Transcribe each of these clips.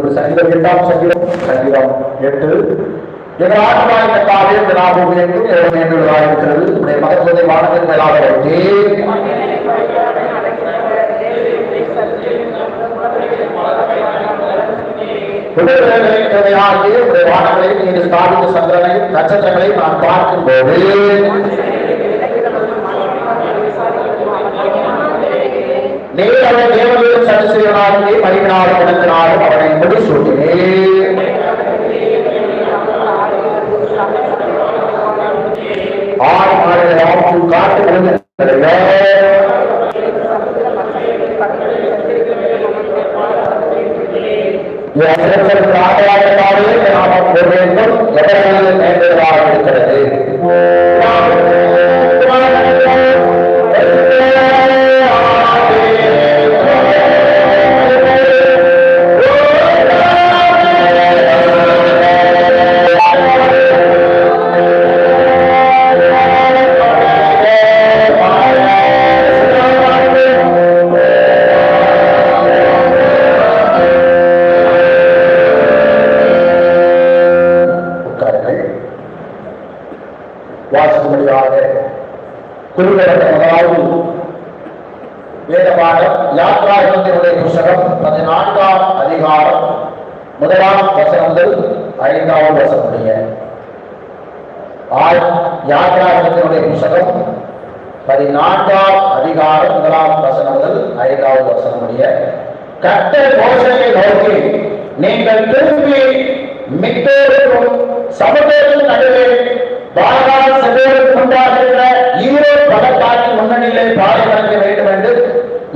இப்பொழுது சங்கீதம் எட்டாம் சங்கீதம் சங்கீதம் எட்டு. எங்கள் ஆத்மா இந்த காலையில் இருக்கிறது உடைய மகத்துவத்தை வானத்தின் மேலாக வைத்தே உடைய வானங்களையும் ஸ்தாபித்த சந்திரனையும் நட்சத்திரங்களையும் நான் பார்க்கும் போது நீர் அவன் சரிசெய்வனாகி மனிதனாலும் இடத்தினாலும் அவனை முடிசூட்டினே ஆறு மாநிலம் காட்டு விழுந்த இருக்கிறது? ஆய் யாத்ரா புஸ்தகம் பதினான்காம் அதிகாரம் முதலாம் வசனம் முதல் ஐந்தாவது வசனம் உடைய கட்ட கோஷத்தை நோக்கி நீங்கள் திரும்பி மிக்கோருக்கும் சமுதாயத்தின் நடுவே பாகால் சகோதரருக்கு உண்டாகின்ற ஈரோ பகத்தாக்கி முன்னணியிலே பாறை வழங்க வேண்டும் என்று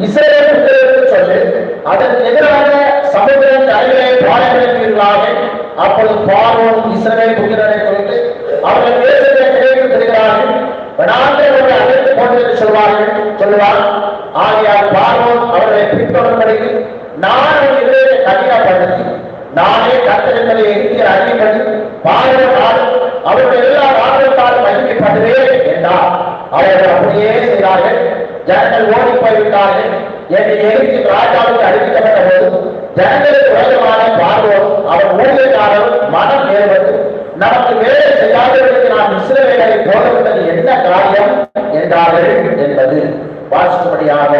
இஸ்ரேல் புத்திரருக்கு சொல்லி அதற்கு எதிராக சமுதிரம் நடுவே பாறை வழங்குவீர்களாக அப்பொழுது பார்வோன் இஸ்ரேல் புத்திரனை குறித்து அவர்கள் தருகிறார்கள் அழைத்து கொண்டு சொல்வார்கள். சொல்லுவார் ஆகையால் பார்வோன் அவர்களை பின்தொடர்படிக்கு நான் ஒரு கடினப்படுத்தி நானே கத்தரித்தலை எரித்து அறிவிப்பது பாரத அவருடைய எல்லா ராணுவத்தாலும் மகிழ்ச்சிப்படுவேன் என்றார். அவர்கள் அப்படியே செய்தார்கள். ஜனங்கள் ஓடி போய்விட்டார்கள். என்னை எழுதி ராஜாவுக்கு அறிவிக்கப்பட்ட போது ஜனங்களுக்கு விரோதமான பார்வோம் அவர் ஊழியக்காரர் மனம் நேர்வது நமக்கு வேலை செய்யாதவர்களுக்கு இஸ்ரவேலை என்ன காரியம் என்றார்கள் என்பது வாசிக்கும்படியாக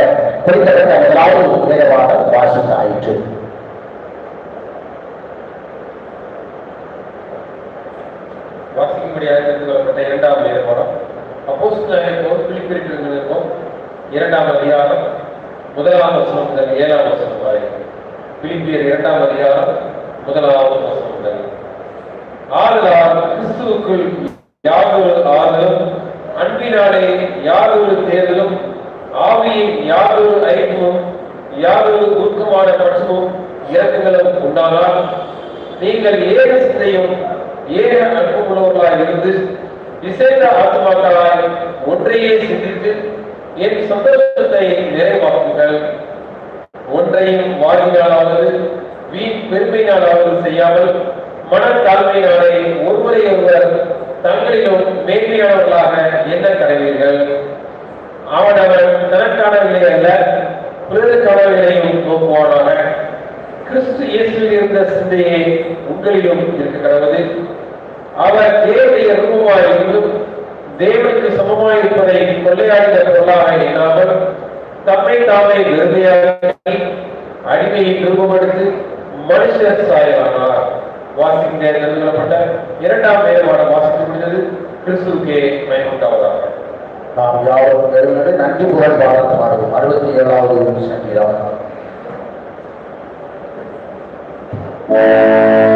குறிப்பிட்ட முதலாவது வேதவாக வாசிக்கும்படியாக இரண்டாம் இரண்டாம் அதிகாரம் முதலாம் வசனம் முதல் ஏழாம் வசனம் வரை. பிலிப்பியர் இரண்டாம் அதிகாரம் முதலாவது வசனம் முதல். ஆதலால் கிறிஸ்துவுக்குள் யாதொரு ஆதலும் அன்பினாலே யாதொரு தேர்தலும் ஆவியின் யாதொரு ஐக்கியமும் யாதொரு உருக்கமான பட்சமும் இறக்கங்களும் உண்டானால் நீங்கள் ஏக சிந்தையும் ஏக அன்புள்ளவர்களாய் இருந்து விசேட ஆத்மாக்களாய் ஒன்றையே சிந்தித்து என் சந்தோஷத்தை நிறைவாக்குங்கள். ஒன்றையும் வாயினாலாவது வீண் பெருமையினாலாவது செய்யாமல் மனத்தாழ்மையினாலே ஒருவரை ஒருவர் தங்களிலும் மேன்மையானவர்களாக என்ன கடவீர்கள் அவனவன் தனக்கானவர்களை அல்ல பிறருக்கானவர்களையும் நோக்குவானாக. கிறிஸ்து இயேசுவில் இருந்த சிந்தையே உங்களிலும் இருக்கிறது அவர் தேவனுடைய ரூபமாய் இருந்தும் தேவனுக்கு சமமாய் இருப்பதை கொள்ளையாடின பொருளாக இல்லாமல் தம்மை தாமே வெறுமையாக அடிமையை திரும்பப்படுத்து மனுஷர் சாயலானார். வாசிக்கின்ற தெரிந்துகொள்ளப்பட்ட இரண்டாம் வேறுபாடு வாசிக்க முடிந்தது. கிறிஸ்துக்கே பயனுண்டாவதாக நாம் யாரும் எழுநது நன்றி புகழ் பாடத்து பாடுவோம் அறுபத்தி ஏழாவது சங்கீதம் Thank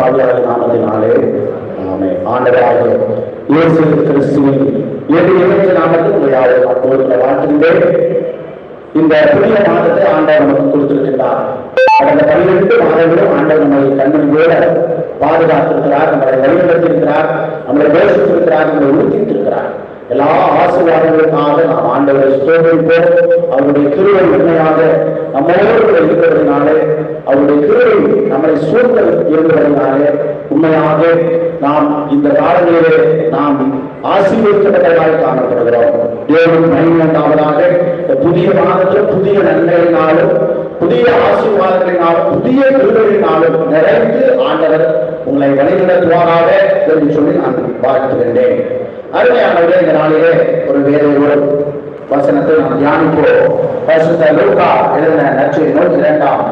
ஆவியாளர் நாமத்தினாலே ஆமே ஆண்டவராக இயேசு கிறிஸ்துவின் ஏழு இயேசு நாமத்தில் உங்களை யாரும் வாழ்த்துகின்றேன் இந்த புதிய மாதத்தை ஆண்டவர் நமக்கு கொடுத்திருக்கின்றார். கடந்த பன்னிரண்டு மாதங்களும் ஆண்டவர் நம்மை கண்ணில் வேற பாதுகாத்திருக்கிறார் நம்மளை வழிநடத்திருக்கிறார் நம்மளை பேசித்திருக்கிறார் நம்மளை உறுத்தியிருக்கிறார் எல்லா ஆசீர்வாதங்களுக்காக நாம் ஆண்டவரை ஸ்தோதிப்போம் அவருடைய திருவை உண்மையாக நம்மோடு இருக்கிறதுனாலே அவருடைய கிருவை நம்மளை சூழ்ந்த இருந்ததுனாலே உண்மையாக நாம் இந்த காலங்களிலே நாம் ஆசீர்வதிக்கப்பட்டதாக காணப்படுகிறோம். தேவன் மகிழ்ந்தாவதாக புதிய மாதத்தில் புதிய நன்மைகளினாலும் புதிய ஆசீர்வாதங்களினாலும் புதிய கிருபைகளினாலும் நிறைந்து ஆண்டவர் உங்களை வழிநடத்துவாராக என்று சொல்லி நான் வாழ்த்துகின்றேன். அருமையானவர்களே இந்த நாளிலே ஒரு வேறு ஒரு வசனத்தை நாம் தியானிப்போம். பரிசுத்த லூக்கா எழுதின நச்சு நூல் இரண்டாம்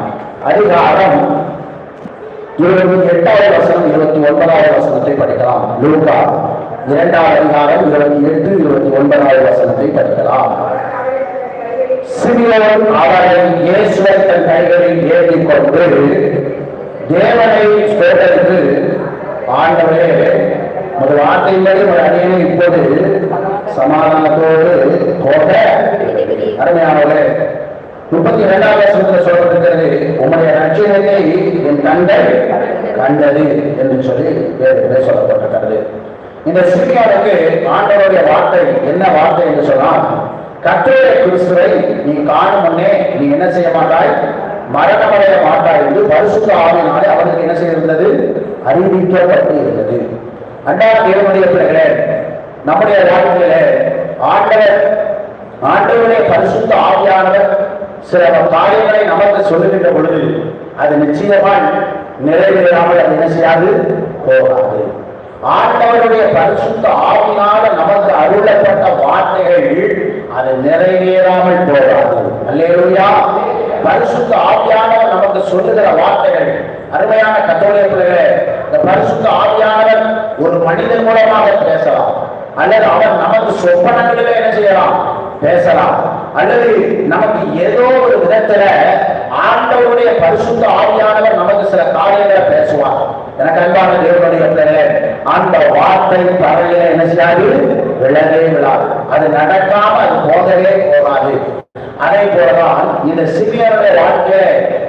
அதிகாரம் இருபத்தி எட்டாவது வசனம் இருபத்தி ஒன்பதாவது வசனத்தை படிக்கலாம். லூகா இரண்டாவது அதிகாரம் இருபத்தி எட்டு இருபத்தி ஒன்பதாவது வசனத்தை படிக்கலாம். சிறியவன் அவரை இயேசுவை தன் கைகளில் ஏற்றிக் கொண்டு தேவனை ஸ்தோத்தரித்து ஆண்டவரே ஒரு வார்த்தையின்படி ஒரு அணியை இப்போது சமாதானத்தோடு போக. அருமையானவர்களே முப்பத்தி இரண்டாவது வசனத்தில் சொல்லப்பட்டிருக்கிறது உங்களுடைய ரட்சகத்தை என் தந்தை கண்டது என்று சொல்லி வேறு சொல்லப்பட்டிருக்கிறது. இந்த சிறியாருக்கு ஆண்டவருடைய வார்த்தை என்ன வார்த்தை என்று சொன்னால் கத்தருடைய கிறிஸ்துவை நீ காணும் முன்னே நீ என்ன செய்ய மாட்டாய்? மரணமடைய மாட்டாய் என்று பரிசுத்த ஆவினாலே அவருக்கு என்ன செய்திருந்தது? அறிவிக்கப்பட்டு இருந்தது அன்றாட தேவனுடைய பிள்ளைகளே நம்முடைய வாழ்க்கையில ஆண்டவர் ஆண்டவருடைய பரிசுத்த ஆவியானவர் சில காரியங்களை நமக்கு சொல்லுகின்ற பொழுது அது நிச்சயமாய் நிறைவேறாமல் அது என்ன செய்யாது? போகாது. ஆண்டவருடைய பரிசுத்த ஆவினால நமக்கு அருளப்பட்ட வார்த்தைகள் அது நிறைவேறாமல் போகாது. அல்லேலூயா. பரிசுத்த ஆவியானவர் நமக்கு சொல்லுகிற வார்த்தைகள். அருமையான கத்தோலிய பிள்ளைகளே இந்த பரிசுத்த ஆவியானவர் ஒரு மனிதன் மூலமாக பேசலாம். அல்லது அவர் நமக்கு சொப்பனங்களிலே என்ன செய்யலாம்? பேசலாம். அல்லது நமக்கு ஏதோ ஒரு விதத்துல ஆண்டவருடைய பரிசுத்த ஆவியானவர் நமக்கு சில காரியங்களை பேசுவார். எனக்கு அன்பான தேவனுடைய பிள்ளைகளே அந்த வார்த்தை தரையில என்ன செய்யாது? விழவே விழாது அது நடக்காம அது போகவே போகாது. அதே போலதான் இந்த சிவியருடைய வாழ்க்கையில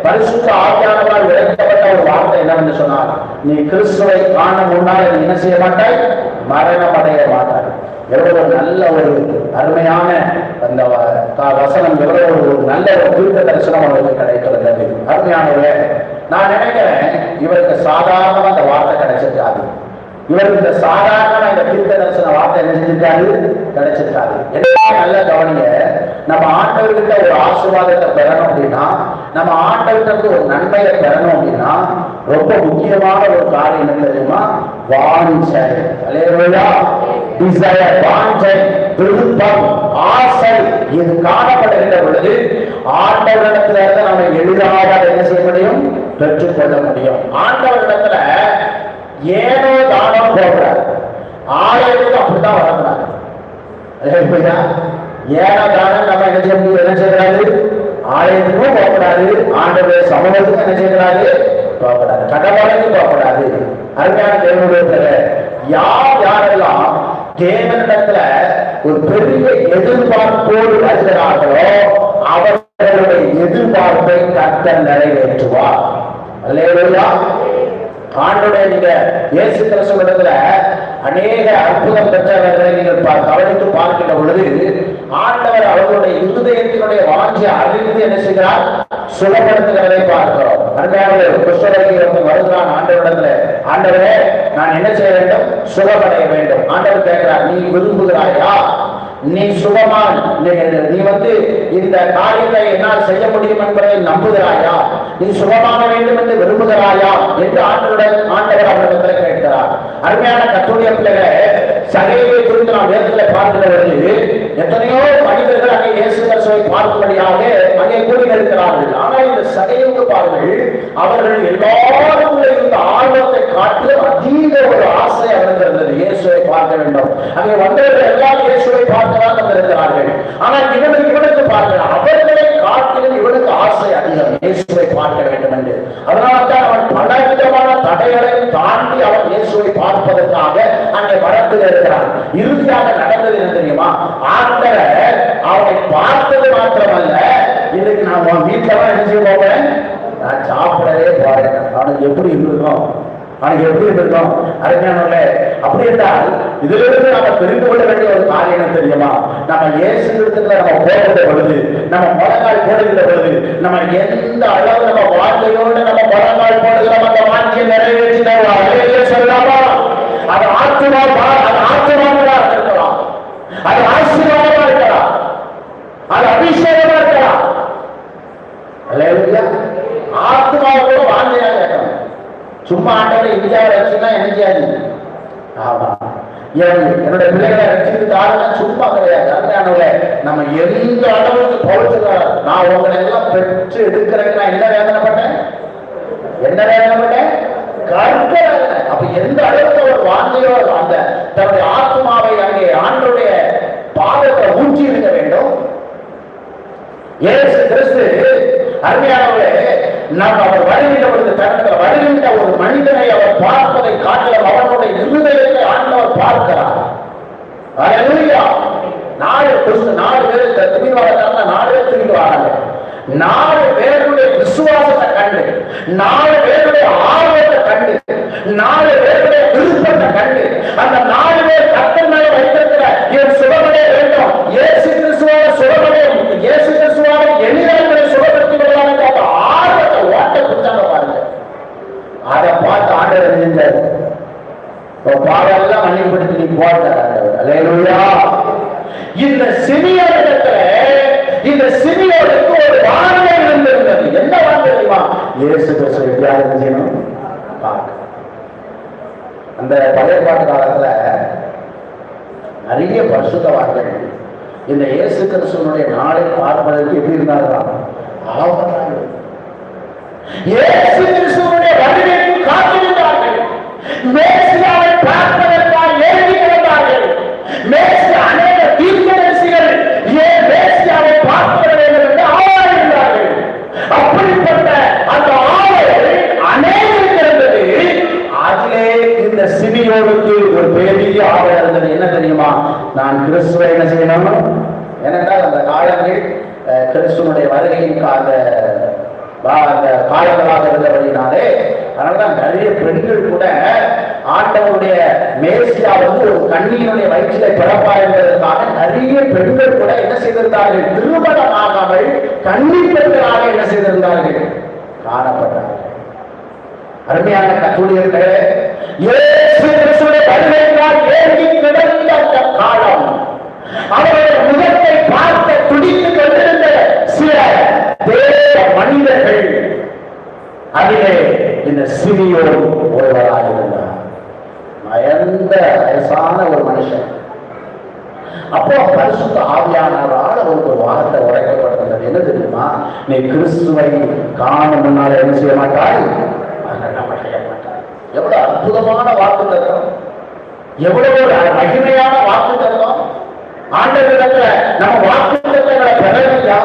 பரிசுத்த ஆவியானவரால் விளக்கப்பட்ட ஒரு வார்த்தை என்னவென்று சொன்னார் நீ கிறிஸ்துவை காண முன்னால் என்ன செய்ய மாட்டாய் மரணம் அடைய மாட்டாய். எவ்வளவு நல்ல ஒரு அருமையான அந்த வ- வசனம் எவ்வளவு ஒரு நல்ல ஒரு தீர்க்க தரிசனம் அவருக்கு கிடைக்கிறது அருமையானவர்களே நான் நினைக்கிறேன் இவருக்கு சாதாரணமா அந்த வார்த்தை கிடைச்சிருக்காது. இவருக்கு இந்த சாதாரண இந்த தீர்க்க தரிசன வார்த்தை நினைச்சிருக்காரு கிடைச்சிருக்காரு என்ன நல்ல கவனிங்க? நம்ம ஆண்டவர்கிட்ட ஒரு ஆசீர்வாதத்தை பெறணும் அப்படின்னா நம்ம ஆண்டவர்கிட்ட ஒரு நன்மையை பெறணும் அப்படின்னா ரொம்ப முக்கியமான ஒரு காரியம் என்ன தெரியுமா? வாஞ்சை. அலையா டிசையர் வாஞ்சை விருப்பம் ஆசை இது காணப்படுகின்ற பொழுது ஆண்டவரிடத்துல இருந்து நம்ம எளிதாக என்ன செய்ய முடியும்? பெற்றுக்கொள்ள முடியும். ஆண்டவரிடத்துல ஏனோ தானம் போகிறார் ஆலயத்துக்கு அப்படித்தான் வரக்கூடாது. ஏனோ தானம் நம்ம என்ன செய்ய முடியும்? என்ன செய்யக்கூடாது? ஆலயத்துக்கும் போகக்கூடாது. ஆண்டவருடைய சமூகத்துக்கும் என்ன செய்யக்கூடாது? போகக்கூடாது. கடவுளுக்கு போகக்கூடாது. அருமையான தேவனுடைய யார் யாரெல்லாம் தேவனிடத்துல ஒரு பெரிய எதிர்பார்ப்போடு வருகிறார்களோ அவர்களுடைய எதிர்பார்ப்பை கத்தன் நிறைவேற்றுவார். அல்லேலூயா. ஆண்டுடைய நீங்க இயேசு கிறிஸ்துவிடத்துல அநேக அற்புதம் பெற்றவர்களை நீங்கள் பா- கவனித்து பார்க்கின்ற பொழுது ஆண்டவர் அவர்களுடைய இருதயத்தினுடைய வாஞ்சியை அறிந்து என்ன செய்கிறார்? சுகப்படுத்துகிறதை பார்க்கிறோம். அருமையானவர்களே, குஷ்டரோகி ஒருத்தன் வருகிறான் ஆண்டவரிடத்துல ஆண்டவரே நான் என்ன செய்ய வேண்டும்? சுகமடைய வேண்டும். ஆண்டவர் கேட்கிறார் நீ விரும்புகிறாயா? நீ சுகமான் நீ- நீ வந்து இந்த காரியத்தை என்னால் செய்ய முடியும் என்பதை நம்புகிறாயா? நீ சுகமாக வேண்டும் என்று விரும்புகிறாயா? என்று ஆண்டவருடன் ஆண்டவர் அவர்களிடத்தில் கேட்கிறார். அருமையான கத்துடைய பிள்ளைகளை சகையை குறித்து நாம் வேதத்தில் பார்க்கிற எத்தனையோ மனிதர்கள் அங்கே இயேசு கிறிஸ்துவை பார்க்கும்படியாக அங்கே கூறியிருக்கிறார்கள் ஆனால் இந்த சகையுக்கு பாருங்கள் அவர்கள் எல்லாரும் இருந்த ஆர்வத்தை காட்டு அதீத ஒரு ஆசை அவர்கள் இருந்தது இயேசுவை பார்க்க வேண்டும். அங்கே வந்தவர்கள் எல்லாம் இயேசுவை பார்க்கலாம் வந்திருக்கிறார்கள். ஆனால் இவனுக்கு இவனுக்கு பார்க்கிறார் அவர்களை காட்டிலும் இவனுக்கு ஆசை அதிகம். இயேசுவை பார்க்க வேண்டும் என்று. அதனால தான் அவன் பல விதமான தடைகளை தாண்டி அவர் இயேசுவை பார்ப்பதற்காக அங்கே மரத்தில் இருக்கிறார். இறுதியாக நடந்தது என்ன தெரியுமா? ஆண்டரை அவனை பார்த்தது மாத்திரமல்ல. இன்னைக்கு நான் உன் வீட்டுல என்ன செய்ய நான் சாப்பிடவே போறேன். அவனுக்கு எப்படி இருந்தோம் அவனுக்கு எப்படி இருந்திருக்கும் அறிஞானே அப்படி என்றால் இதிலிருந்து நம்ம தெரிந்து கொள்ள வேண்டிய ஒரு காரியம் தெரியுமா? நம்ம இயேசு கிறிஸ்துல நம்ம போடுகிற பொழுது நம்ம முழங்கால் போடுகிற பொழுது நம்ம எந்த அளவு நம்ம வாழ்க்கையோடு நம்ம முழங்கால் போடுகிறோம் அந்த வாழ்க்கையை நிறைவேற்றி தருவார் சொல்லாமா அது ஆத்மாவா அது ஆத்மாவா இருக்கலாம். அது ஆசீர்வாதமா இருக்கலாம். அது அபிஷேகமா இருக்கலாம். அல்லேலூயா. ஆத்மாவை சும்மா ஆண்டவரை இந்தியாவை ரசிச்சுன்னா என்ன செய்யாது ஆமா. என்னுடைய பிள்ளைகளை ரசிக்கிறது ஆளுங்க சும்மா கிடையாது. அதனால நம்ம எந்த அளவுக்கு பௌச்சுகிறார் நான் உங்களை எல்லாம் பெற்று எடுக்கிறேன் நான் என்ன வேதனைப்பட்டேன்? என்ன வேதனைப்பட்டேன்? கர்ப்ப அப்ப எந்த அளவுக்கு ஒரு வாழ்ந்தையோ அந்த தன்னுடைய ஆத்மாவை அங்கே ஆண்டருடைய பாதத்தை ஊற்றி இருக்க வேண்டும்? ஏசு கிறிஸ்து அருமையானவர்களே நாம் அவர் வருகின்ற பொழுது தனக்கு வருகின்ற ஒரு மனிதனை அவர் பார்ப்பதை காட்டிலும் அவனுடைய இருதயத்தை ஆண்டவர் பார்க்கிறார். நாலு நாலு பேர் இந்த திரும்பி நாலு பேர் திரும்பி வராங்க நாலு பேருடைய விசுவாசத்தை கண்டு நாலு பேருடைய ஆர்வத்தை கண்டு நாலு பேருடைய விருப்பத்தை கண்டு அந்த நாலு பேர் கத்தன் மேல வைத்திருக்கிற என் சுகமடைய வேண்டும். இயேசு கிறிஸ்துவோட சுகமடைய இயேசு கிறிஸ்துவோட எளிதான சுகப்படுத்தி விடலாம் என்ற அந்த ஆர்வத்தை ஓட்ட கொடுத்தாங்க பாருங்க அதை பார்த்து ஆண்டவர் பாடெல்லாம் மன்னிப்படுத்தி நீ இந்த சிறியோரிடத்துல இந்த சிறியோருக்கு ஒரு வார்த்தை இருந்திருந்தது. என்ன வார்த்தை தெரியுமா? இயேசு கிறிஸ்து செய்யணும் அந்த பழைய பாட்டு காலத்துல நிறைய பரிசுத்தவான்கள் இந்த இயேசு கிறிஸ்துவனுடைய நாளை பார்ப்பதற்கு எப்படி இருந்தார்களாம் ஆவலாக இயேசு கிறிஸ்துவனுடைய வருகைக்கு காத்திருந்தார்கள் மேசியாவை பார்ப்பதற்காக எழுதி கிடந்தார்கள். மேசி அநேக தீர்க்கதரிசிகள் ஏன் மேசியாவை பார்க்க வேண்டும் என்று ஆவல் அப்படிப்பட்ட அந்த ஆவல் அநேகருக்கு இருந்தது அதிலே இந்த சிமியோனுக்கு ஒரு பெரிய ஆவல் இருந்தது. என்ன தெரியுமா? நான் கிறிஸ்துவை என்ன செய்யணும்? ஏனென்றால் அந்த காலங்கள் கிறிஸ்துவனுடைய வருகையின் கால அந்த காயங்களாக இருந்தபடினாலே அதனாலதான் நிறைய பெண்கள் கூட ஆண்டவருடைய மேசியா வந்து ஒரு கண்ணியினுடைய வயிற்றில பிறப்பா என்பதற்காக நிறைய பெண்கள் கூட என்ன செய்திருந்தார்கள்? திருமணமாகாமல் கண்ணி பெண்களாக என்ன செய்திருந்தார்கள்? காணப்பட்டார்கள். அருமையான கத்தூழியர்களே இயேசு கிடந்த அந்த காலம் அவருடைய முகத்தை பார்த்த துடி மனிதர்கள் அதிலே இந்த சிறியோர் ஒருவராக இருந்தார். பயந்த வயசான ஒரு மனுஷன். அப்போ பரிசுத்த ஆவியானவரால் அவருக்கு ஒரு வார்த்தை உரைக்கப்பட்டிருந்தது என்ன தெரியுமா? நீ கிறிஸ்துவை காண முன்னால் என்ன செய்ய மாட்டாய்? எவ்வளவு அற்புதமான வாக்கு தத்துவம் எவ்வளவு ஒரு மகிமையான வாக்கு தத்துவம் ஆண்டவரிடத்துல நம்ம வாக்கு தத்துவங்களை பெறவில்லையா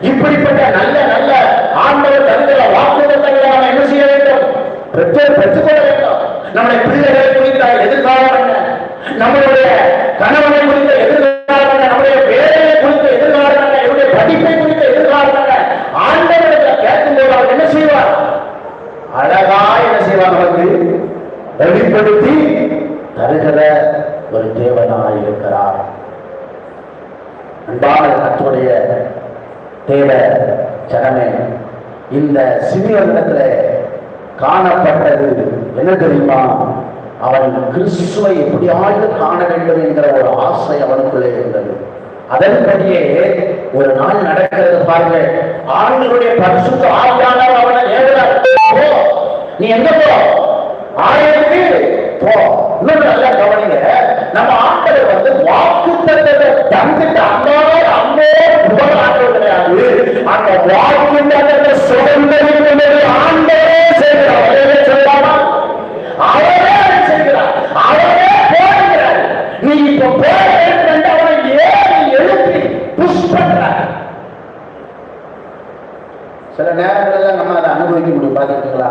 இப்படிப்பட்ட நல்ல நல்ல ஆண்டவர் தருகிற வாக்கு தத்துவங்களை என்ன செய்ய வேண்டும்? பெற்று பெற்றுக்கொள்ள வேண்டும். நம்முடைய பிள்ளைகளை குறித்த எதிர்காலம் என்ன? நம்மளுடைய கணவனை குறித்த எதிர்காலம் என்ன? நம்முடைய வேலையை குறித்த எதிர்காலம் என்ன? என்னுடைய படிப்பை குறித்த எதிர்காலம் என்ன? ஆண்டவரிடத்தில் கேட்கும்போது அவர் என்ன செய்வார்? அழகா என்ன செய்வார் நமக்கு? வெளிப்படுத்தி தருகிற ஒரு தேவனாய் இருக்கிறார். அன்பான கற்றுடைய தேவ ஜனமே இந்த சிறியத்தில் காணப்பட்டது என்ன தெரியுமா? அவன் கிறிஸ்துவை எப்படியாவது காண வேண்டும் என்கிற ஒரு ஆசை அவனுக்குள்ளே இருந்தது. அதன்படியே ஒரு நாள் நடக்கிறது பாருங்க ஆண்களுடைய பரிசுத்த ஆவியானவர் அவனை ஏறுகிறார். போ நீ எங்க போ? ஆயிரத்தி போ. இன்னும் நல்லா கவனிங்க. நம்ம ஆட்களை வந்து வாக்கு தந்துட்டு அம்மாவே அம்மே புகழ் ஆட்கள் அந்த சுதந்திரம் ஆண்டவே செய்கிறார். அவரே சொல்லாமா அவரே செய்கிறார். அவரே போடுகிறார். நீ இப்ப போட என்று ஏறி எழுப்பி புஷ் பண்றார். சில நேரங்களில் நம்ம அதை அனுபவிக்க முடியும் பார்த்துருக்கீங்களா?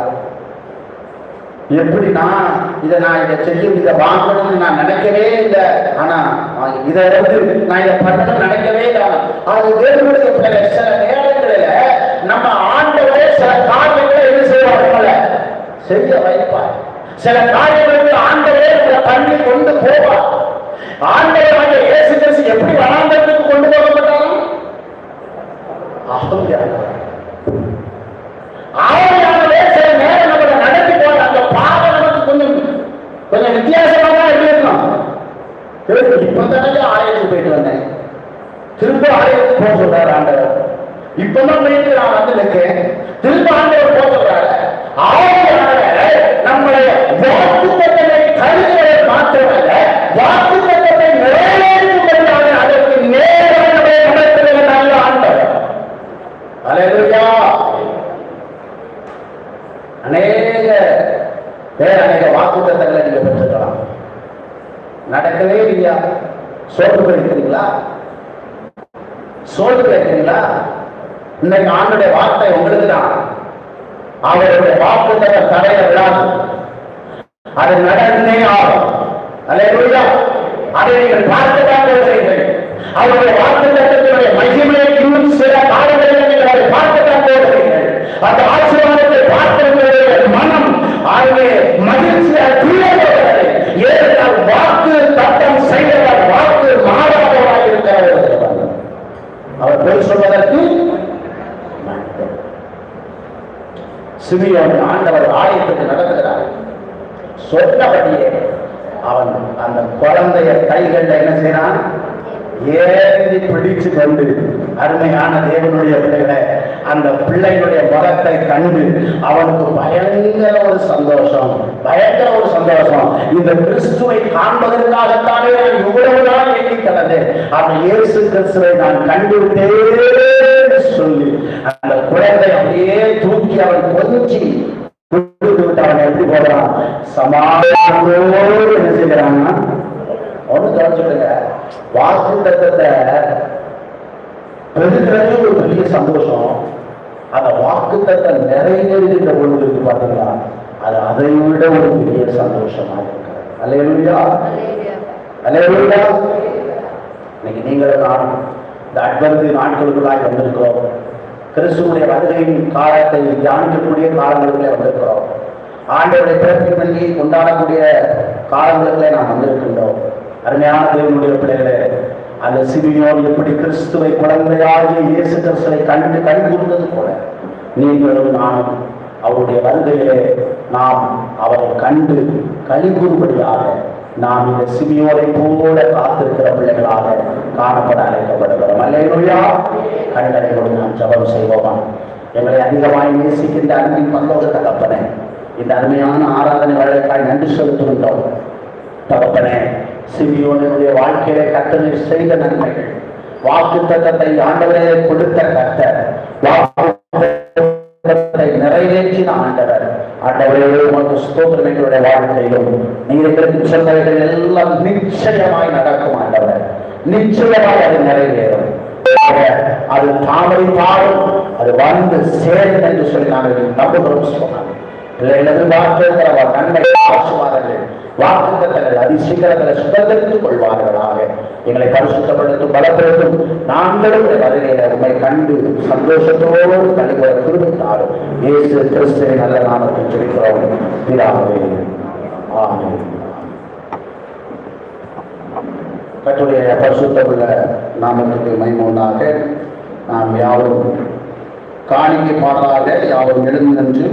எப்படி நான் இதை நான் இதை செய்யும் இதை வாங்கணும்னு நான் நினைக்கவே இல்லை. ஆனா இதை வந்து நான் இதை பண்ணணும்னு நினைக்கவே இல்லை. அது வேறுபடுத்த பிள்ளைங்க சில நேரங்களில நம்ம ஆண்டவரே சில காரியங்களை என்ன செய்வாங்க செய்ய வைப்பார். சில காரியங்களுக்கு ஆண்டவரே உங்களை பண்ணி கொண்டு போவார் ஆண்டவராக இயேசு கிறிஸ்து எப்படி வனாந்தரத்துக்கு கொண்டு போகப்பட்டாலும் ஆவியானவர். ஆவியானவரே சில நேரம் நம்மளை நடத்தி போற அந்த பாதை நமக்கு கொஞ்சம் கொஞ்சம் வித்தியாசமா தான் எப்படி இருக்கும் இருக்கு, இப்பதானே ஆலயத்துக்கு போயிட்டு வந்தேன் திரும்ப ஆலயத்துக்கு போக சொல்றாரு ஆண்டவர் இப்பதான் போயிட்டு நான் வந்து நிற்கிறேன் திரும்ப ஆண்டவர் போக சொல்றாரு ஆவியானவர் நம்முடைய வாக்குத்தத்தங்களை கருதுவதை மாத்திரமல்ல வாக்குத்தத்தத்தை நிறைவேற்றும்படியாக அதற்கு நேராக நம்மை நடத்துகிற நல்ல ஆண்டவர் அல்லேலூயா அநேக வேற அநேக வாக்குத்தத்தங்களை நீங்க பெற்றுக்கலாம் நடக்கவே இல்லையா? சோர்வு இருக்கிறீங்களா சோர்வு இருக்கிறீங்களா இன்னைக்கு ஆண்டுடைய வார்த்தை உங்களுக்கு தான். அவருடைய வாக்குத்தத்த தடைய விழாது அது நடந்தே ஆகும். அல்லேலூயா. அதை நீங்கள் பார்த்துதான் போகிறீர்கள் அவருடைய வாக்கு வாக்குத்தத்தத்தினுடைய மகிமையை இன்னும் சில காலங்களில் நீங்கள் அதை பார்த்துதான் போகிறீர்கள் அந்த ஆசீர்வாதத்தை பார்க்கிறவர்களுடைய மனம் ஆகவே மகிழ்ச்சியால் கீழே ஏற்றால் வாக்கு தத்தம் செய்தவர் வாக்கு மாறாதவராக இருக்கிறவர் அவர் பொய் சொல்வதற்கு மாட்டார். சிமியோன் ஆண்டவர் ஆலயத்துக்கு நடத்துகிறார். சொன்னபடியே அவன் அந்த குழந்தைய கைகள்ல என்ன செய்யறான் ஏந்தி பிடிச்சு கொண்டு அருமையான தேவனுடைய பிள்ளைகளை அந்த பிள்ளைகளுடைய பலத்தை கண்டு அவனுக்கு பயங்கர ஒரு சந்தோஷம். பயங்கர ஒரு சந்தோஷம். இந்த கிறிஸ்துவை காண்பதற்காகத்தானே நான் இவ்வளவு நாள் எண்ணி கிடந்தேன். அவன் இயேசு கிறிஸ்துவை நான் கண்டுவிட்டேன் சொல்லி அந்த குழந்தை அப்படியே தூக்கி அவன் கொஞ்சி விட்டு அவன் எப்படி போறான் சமாதானத்தோடு என்ன செய்யறான்னா ஒண்ணு வாக்கு தத்தத்தை ஒரு பெரிய சந்தோஷம். அந்த வாக்கு தத்தம் நிறைவேறுகின்ற பொழுது இருக்கு பாத்தீங்களா அது அதை விட ஒரு பெரிய சந்தோஷமா இருக்கு அல்லேலூயா. அல்லேலூயா. இன்னைக்கு நீங்களும் நானும் இந்த அட்வந்து நாட்களுக்குள்ளாய் வந்திருக்கிறோம். கிறிஸ்துவனுடைய வருகையின் காலத்தை தியானிக்கக்கூடிய காலங்களுக்குள்ளே வந்திருக்கிறோம். ஆண்டவருடைய பிறப்பின் பள்ளியை கொண்டாடக்கூடிய காலங்களுக்குள்ளே நாம் வந்திருக்கின்றோம். அருமையான தேவனுடைய பிள்ளைகளே அந்த சிமியோன் எப்படி கிறிஸ்துவை குழந்தையாகிய இயேசு கிறிஸ்துவை கண்டு கண் போல நீங்களும் நானும் அவருடைய வருகையிலே நாம் அவரை கண்டு கழி கூறும்படியாக நாம் இந்த சிமியோனை போல காத்திருக்கிற பிள்ளைகளாக காணப்பட அழைக்கப்படுகிறோம். அல்லையா கண்களை நாம் ஜெபம் செய்வோமா? எங்களை அதிகமாய் நேசிக்கின்ற அன்பின் பல்லோக தகப்பனே இந்த அருமையான ஆராதனை வழக்காய் நன்றி செலுத்துகின்றோம். தகப்பனே சிபியோனுடைய வாழ்க்கையில கத்தனை செய்த நன்மைகள். வாக்கு தத்தத்தை ஆண்டவரே கொடுத்த கத்தர் வாக்கு நிறைவேற்றின ஆண்டவர். ஆண்டவரே உமக்கு ஸ்தோத்திரம் எங்களுடைய வாழ்க்கையிலும். நீர் எங்களுக்கு சொன்னவைகள் எல்லாம் நிச்சயமாய் நடக்கும் ஆண்டவர். நிச்சயமாய் அது நிறைவேறும். அது தாமரை அது வந்து சேரும் என்று சொல்லி நாங்கள் நம்புகிறோம் சொன்னாங்க எதிர்பார்த்திருக்கிற நன்மை ஆசுவாதங்கள் வாக்குத்தங்கள் அதிசீக்கிரத்தில் சுதந்திரித்துக் கொள்வார்களாக. எங்களை பரிசுத்தப்படுத்தும் பலப்படுத்தும். நாங்களும் உடைய வருகையில உண்மை கண்டு சந்தோஷத்தோடு கழிவுற திரும்பித்தாரும் இயேசு கிறிஸ்துவை நல்ல நாமத்தில் சொல்கிறோம் பிதாவே ஆமே கற்றுடைய பரிசுத்தமுள்ள நாமத்துக்கு மைமூனாக நாம் யாரும் காணிக்கை பாடலாக யாரும் எழுந்து நின்று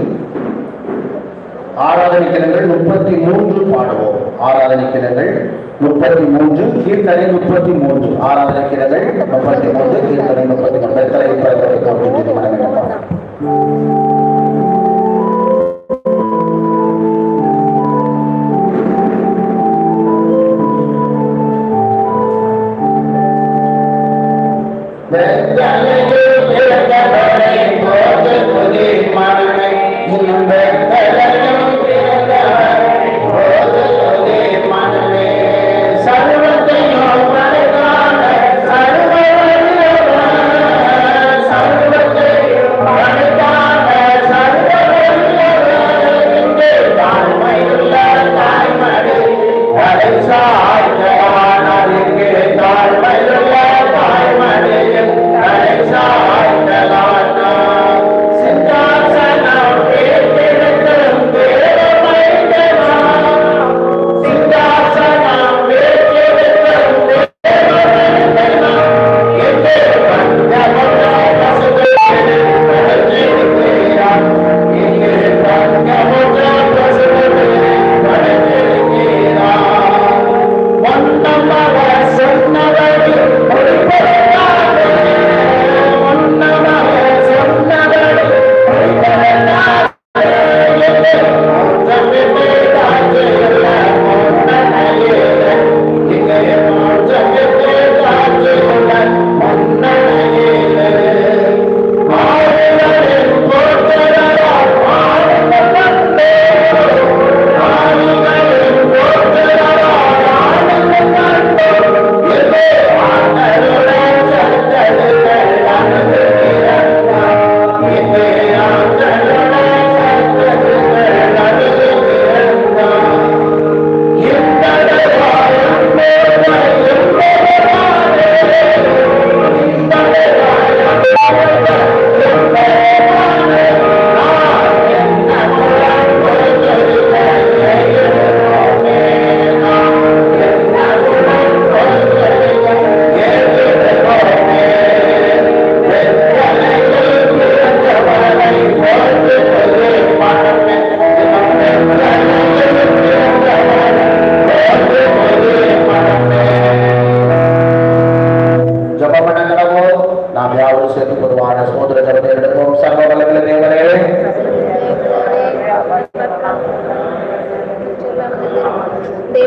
ஆராதனை கிணங்கள் முப்பத்தி மூன்று பாடுவோம். ஆராதனை கிணங்கள் முப்பத்தி மூன்று கீர்த்தனை முப்பத்தி மூன்று. ஆராதனை கிழங்கள் முப்பத்தி மூன்று. கீர்த்தனை முப்பத்தி மூன்று?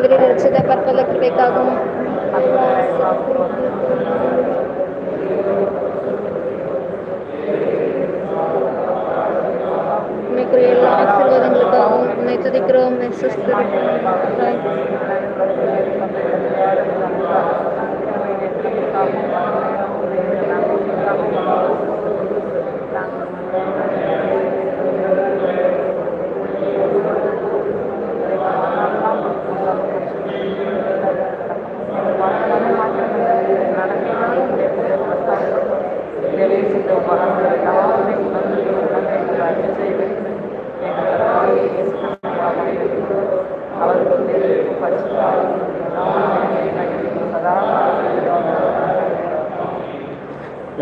también recibe por completo el pago me creí la actitud de los pagos me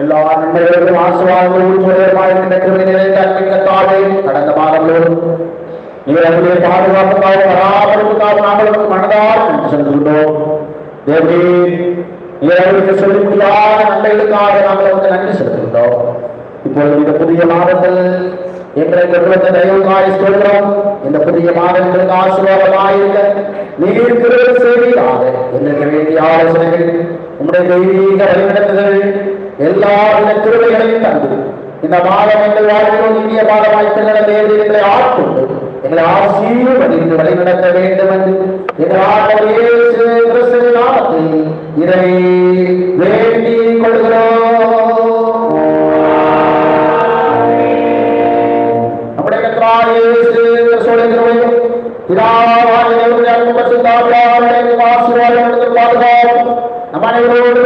எல்லா நன்மைகளுக்கும் ஆசுவாதங்களும் உண்மையுமாயிருக்கின்ற கிருபை நிறைந்த அன்பின் தாழை கடந்த மாதங்களும் நீர் அவருடைய பாதுகாப்புக்காக பராமரிப்புக்காக நாங்களும் மனதால் நன்றி செலுத்துகின்றோம் தேவரே சொல்ல முடியாத நன்மைகளுக்காக நாங்கள் வந்து நன்றி செலுத்துகின்றோம் இப்பொழுது இந்த புதிய மாதத்தில் எங்களை கொண்டு வந்த சொல்கிறோம். இந்த புதிய மாதங்களுக்கு ஆசீர்வாதமாயிருக்க நீர் கிருபை செய்வீராக. எங்களுக்கு வேண்டிய ஆலோசனைகள் தெய்வீக வழிநடத்துதல் எல்லா வித கிருமைகளையும் தந்து. இந்த மாதம் எங்கள் வாழ்க்கையில் இனிய மாதமாய் செல்ல நேரில் எங்களை ஆட்கொண்டு எங்களை ஆசீர்வதித்து வழிநடத்த வேண்டும் என்று எங்கள் ஆட்டத்தில் நாமத்தை இதை வேண்டிக் கொள்கிறோம். நம் அனைவரோடு